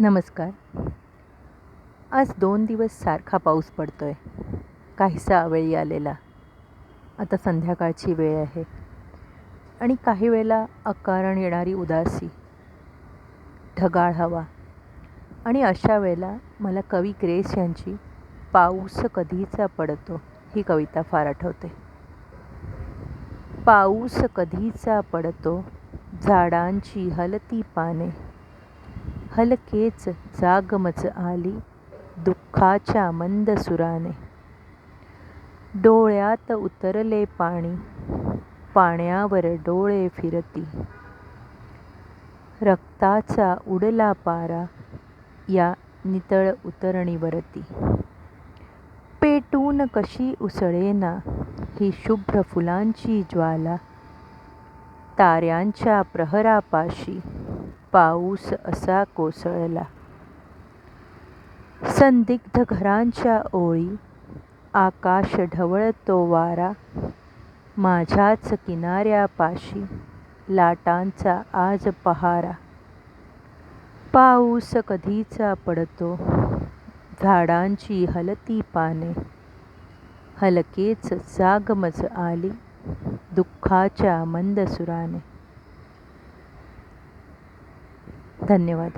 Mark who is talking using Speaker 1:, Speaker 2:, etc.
Speaker 1: नमस्कार. आज दोन दिवस सारखा पाऊस पडतो आहे काहीसा अवेळी आलेला. आता संध्याकाळची वेळ आहे. आणि काही वेळेला अकारण येणारी उदासी. ढगाळ हवा. आणि अशा वेळेला मला कवी ग्रेस यांची पाऊस कधीचा पडतो ही कविता फार आठवते. पाऊस कधीचा पडतो झाडांची हलती पाने. हलकेच जागमच आली दुःखाच्या मंद सुराने. डोळ्यात उतरले पाणी पाण्यावर डोळे फिरती. रक्ताचा उडला पारा या नितळ उतरणीवरती. पेटून कशी उसळेना ही शुभ्र फुलांची ज्वाला ताऱ्यांच्या प्रहरापाशी. पाऊस असा कोसळला. संदिग्ध घरांच्या ओळी आकाश ढवळतो वारा माझ्याच किनाऱ्यापाशी लाटांचा आज पहारा. पाऊस कधीचा पडतो? झाडांची हलती पाने. हलकेच जागमज आली दुःखाच्या मंद सुराने धन्यवाद.